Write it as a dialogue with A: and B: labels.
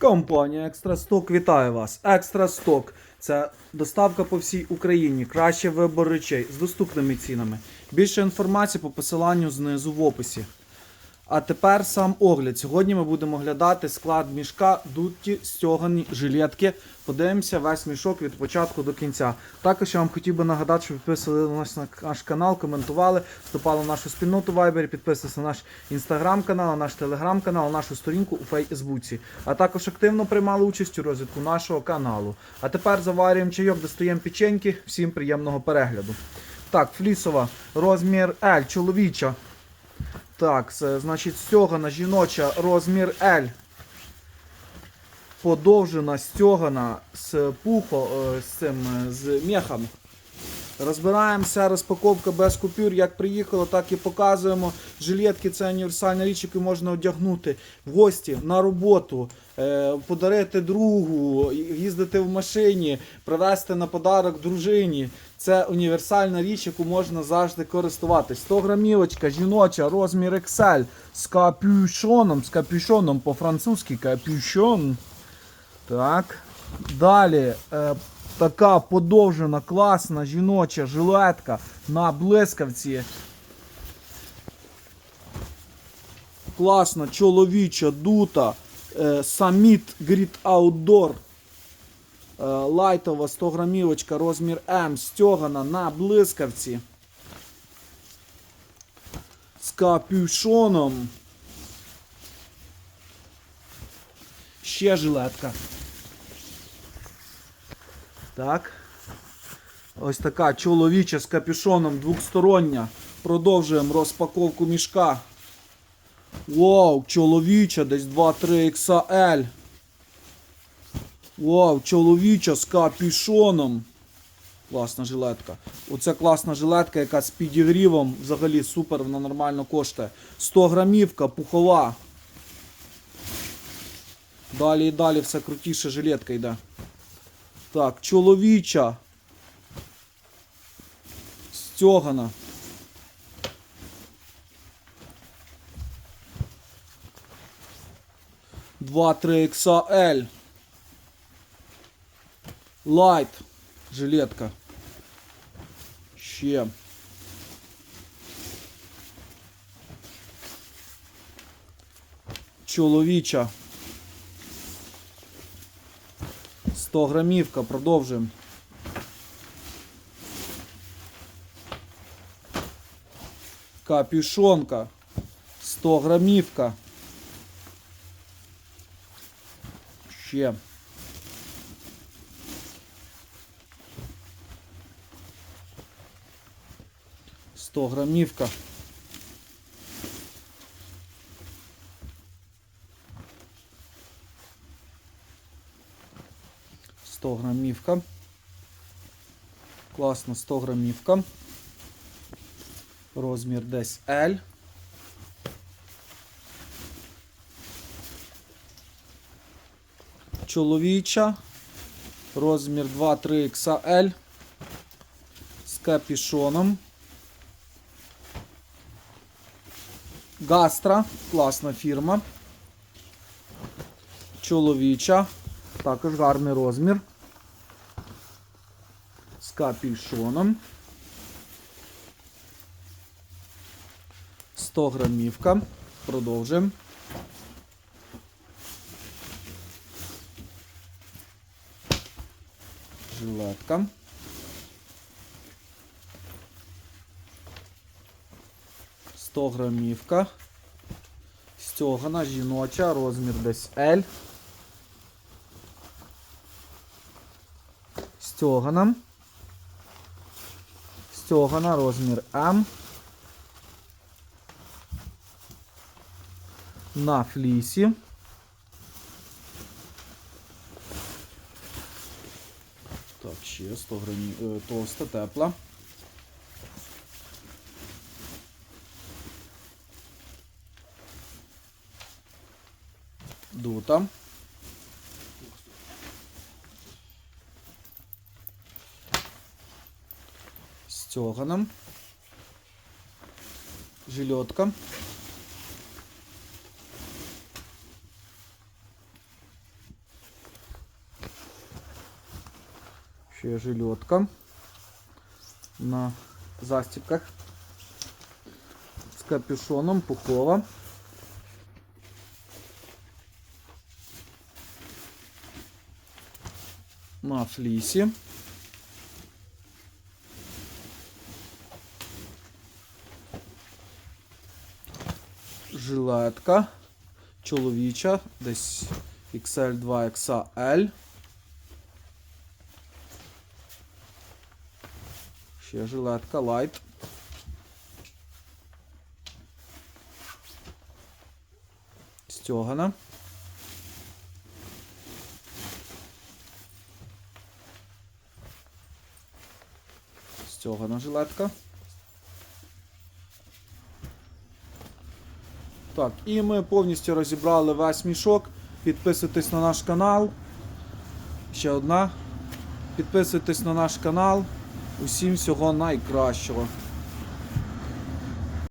A: Компанія Екстрасток вітає вас. Екстрасток це доставка по всій Україні. Краще вибор речей з доступними цінами. Більше інформації по посиланню знизу в описі. А тепер сам огляд. Сьогодні ми будемо оглядати склад мішка, дуті, стьогані жилетки. Подивимося весь мішок від початку до кінця. Також я вам хотів би нагадати, що підписували на наш, на наш канал, коментували, вступали в нашу спільноту Viber, підписувалися на наш інстаграм канал, наш телеграм канал, нашу сторінку у Фейсбуці. А також активно приймали участь у розвитку нашого каналу. А тепер заварюємо чайок, достаємо печеньки. Всім приємного перегляду. Так, флісова, розмір L, чоловіча. Так, це значить стьогана жіноча розмір L. Подовжена, стьогана з пухо, е, з цим е, з мехом. Розбираємося, розпаковка без купюр. Як приїхало, так і показуємо. Жилетки це універсальна річ, яку можна одягнути в гості на роботу, е, подарити другу, їздити в машині, привезти на подарок дружині. Це універсальна річ, яку можна завжди користуватись. 100 грамівочка, жіноча, розмір XL з капюшоном, з капюшоном по-французьки капюшон. Так. Далі е, така подовжена, класна жіноча жилетка на блискавці. Класна чоловіча дута. Е, Summit Grid Outdoor. Е, лайтова 100 грамівочка, розмір М, стьогана на блискавці. З капюшоном. Ще жилетка. Так. Ось така чоловіча з капюшоном двохстороння. Продовжуємо розпаковку мішка. Вау, чоловіча, десь 2-3 XL. Вау, чоловіча з капюшоном. Класна жилетка. Оце класна жилетка, яка з підігрівом. Взагалі супер, вона нормально коштує. 100 грамівка, пухова. Далі і далі все крутіше жилетка йде. Так, чоловіча. Стьогана. Два, три XL. Лайт. Жилетка. Ще. Чоловіча. 100 грамівка, продовжуємо. Капюшонка. 100 грамівка. Ще. Сто грамівка. Сто грамівка. Класно, 100 грамівка. Розмір десь L. Чоловіча. Розмір 2-3 XL. З капішоном. Гастра. Класна фірма. Чоловіча. Також гарний розмір. З капюшоном. 100 грамівка. Продовжуємо. Жилетка. Сто грамівка. Стьогана жіноча, розмір десь L. Стьогана. Стьогана, розмір М. На флісі. Так, ще 100 грамів. е, Товста, тепла. дута. З тяганом. Жилетка. еще жилетка на застиках с капюшоном пухова. На флісі. Жилетка чоловіча, десь XL 2 XL. Ще жилетка Light. Стьогана. Стьогана жилетка. Так, і ми повністю розібрали весь мішок. Підписуйтесь на наш канал. Ще одна. Підписуйтесь на наш канал. Усім всього найкращого.